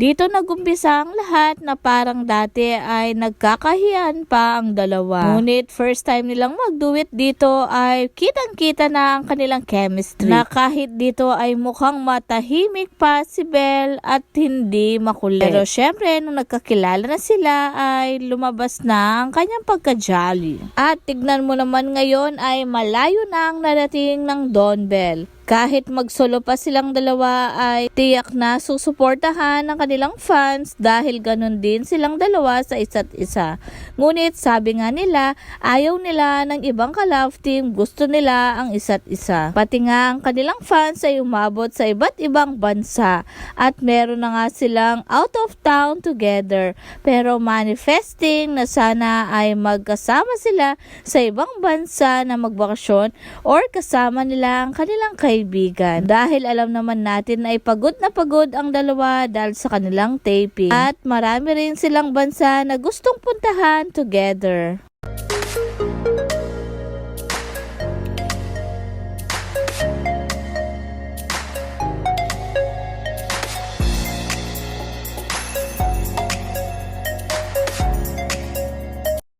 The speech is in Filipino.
Dito nagumpisa ang lahat na parang dati ay nagkakahiyan pa ang dalawa. Ngunit first time nilang magduet dito ay kitang-kita na ang kanilang chemistry. Na kahit dito ay mukhang matahimik pa si Belle at hindi makulit. Pero syempre, nung nagkakilala na sila ay lumabas na ang kanyang pagka-jolly. At tignan mo naman ngayon ay malayo na ang narating ng Don Bell. Kahit magsolo pa silang dalawa ay tiyak na susuportahan ng kanilang fans dahil ganun din silang dalawa sa isa't isa. Ngunit sabi nga nila, ayaw nila ng ibang ka-love team, gusto nila ang isa't isa. Pati nga ang kanilang fans ay umabot sa iba't ibang bansa at meron na nga silang out of town together. Pero manifesting na sana ay magkasama sila sa ibang bansa na magbakasyon or kasama nila ang kanilang kaibigan. Dahil alam naman natin ay pagod na pagod ang dalawa dahil sa kanilang taping. At marami rin silang bansa na gustong puntahan together.